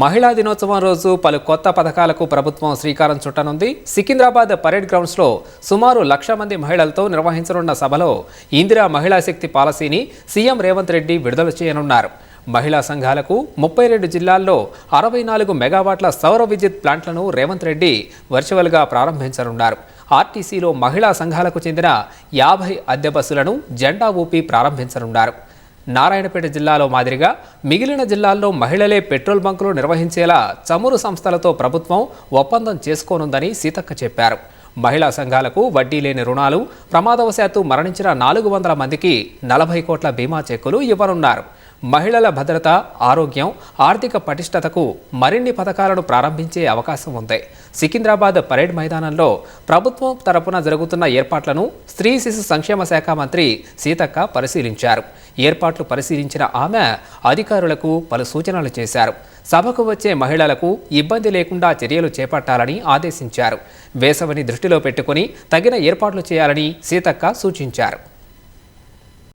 మహిళా దినోత్సవం రోజు పలు కొత్త పథకాలకు ప్రభుత్వం శ్రీకారం చుట్టనుంది. సికింద్రాబాద్ పరేడ్ గ్రౌండ్స్లో సుమారు లక్ష మంది మహిళలతో నిర్వహించనున్న సభలో ఇందిరా మహిళా శక్తి పాలసీని సీఎం రేవంత్ రెడ్డి విడుదల చేయనున్నారు. మహిళా సంఘాలకు ముప్పై రెండు జిల్లాల్లో అరవై నాలుగు మెగావాట్ల సౌర విద్యుత్ ప్లాంట్లను రేవంత్ రెడ్డి వర్చువల్గా ప్రారంభించనున్నారు. ఆర్టీసీలో మహిళా సంఘాలకు చెందిన యాభై అద్దె బస్సులను జెండా ఊపి ప్రారంభించనున్నారు. నారాయణపేట జిల్లాలో మాదిరిగా మిగిలిన జిల్లాల్లో మహిళలే పెట్రోల్ బంకులు నిర్వహించేలా చమురు సంస్థలతో ప్రభుత్వం ఒప్పందం చేసుకోనుందని సీతక్క చెప్పారు. మహిళా సంఘాలకు వడ్డీ లేని రుణాలు ప్రమాదవశాత్తు మరణించిన నాలుగు వందల మందికి నలభై కోట్ల బీమా చెక్కులు ఇవ్వనున్నారు. మహిళల భద్రత ఆరోగ్యం ఆర్థిక పటిష్టతకు మరిన్ని పథకాలను ప్రారంభించే అవకాశం ఉంది. సికింద్రాబాద్ పరేడ్ మైదానంలో ప్రభుత్వం తరపున జరుగుతున్న ఏర్పాట్లను స్త్రీ శిశు సంక్షేమ శాఖ మంత్రి సీతక్క పరిశీలించారు. ఏర్పాట్లు పరిశీలించిన ఆమె అధికారులకు పలు సూచనలు చేశారు. సభకు వచ్చే మహిళలకు ఇబ్బంది లేకుండా చర్యలు చేపట్టాలని ఆదేశించారు. వేసవిని దృష్టిలో పెట్టుకుని తగిన ఏర్పాట్లు చేయాలని సీతక్క సూచించారు.